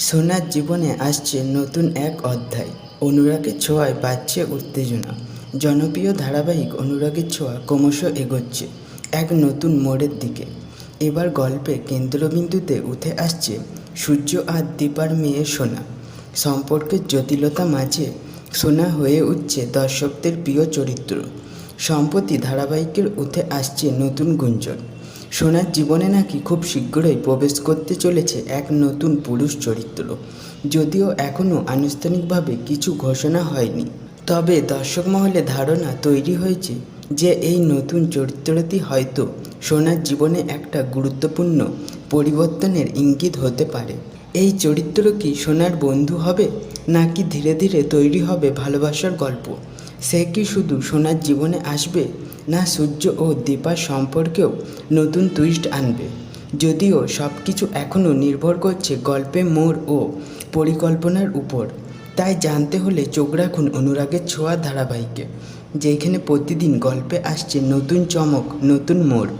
সোনার জীবনে আসছে নতুন এক অধ্যায়। অনুরাগের ছোঁয়ায় বাড়ছে উত্তেজনা। জনপ্রিয় ধারাবাহিক অনুরাগের ছোঁয়া ক্রমশ এগোচ্ছে এক নতুন মোড়ের দিকে। এবার গল্পে কেন্দ্রবিন্দুতে উঠে আসছে সূর্য আর দীপার মেয়ে সোনা। সম্পর্কের জটিলতা মাঝে সোনা হয়ে উঠছে দর্শকদের প্রিয় চরিত্র। সম্প্রতি ধারাবাহিকের উঠে আসছে নতুন গুঞ্জন। সোনার জীবনে নাকি খুব শীঘ্রই প্রবেশ করতে চলেছে এক নতুন পুরুষ চরিত্র। যদিও এখনও আনুষ্ঠানিকভাবে কিছু ঘোষণা হয়নি। তবে দর্শক মহলে ধারণা তৈরি হয়েছে যে এই নতুন চরিত্রটি হয়তো সোনার জীবনে একটা গুরুত্বপূর্ণ পরিবর্তনের ইঙ্গিত হতে পারে। এই চরিত্র কি সোনার বন্ধু হবে, নাকি ধীরে ধীরে তৈরি হবে ভালোবাসার গল্প? সে কি শুধু সোনার জীবনে আসবে, না সূর্য ও দীপার সম্পর্কেও নতুন টুইস্ট আনবে? যদিও সব কিছু এখনও নির্ভর করছে গল্পে মোড় ও পরিকল্পনার উপর। তাই জানতে হলে চোখ রাখুন অনুরাগের ছোঁয়া ধারাবাহিকে, যেখানে প্রতিদিন গল্পে আসছে নতুন চমক, নতুন মোড়।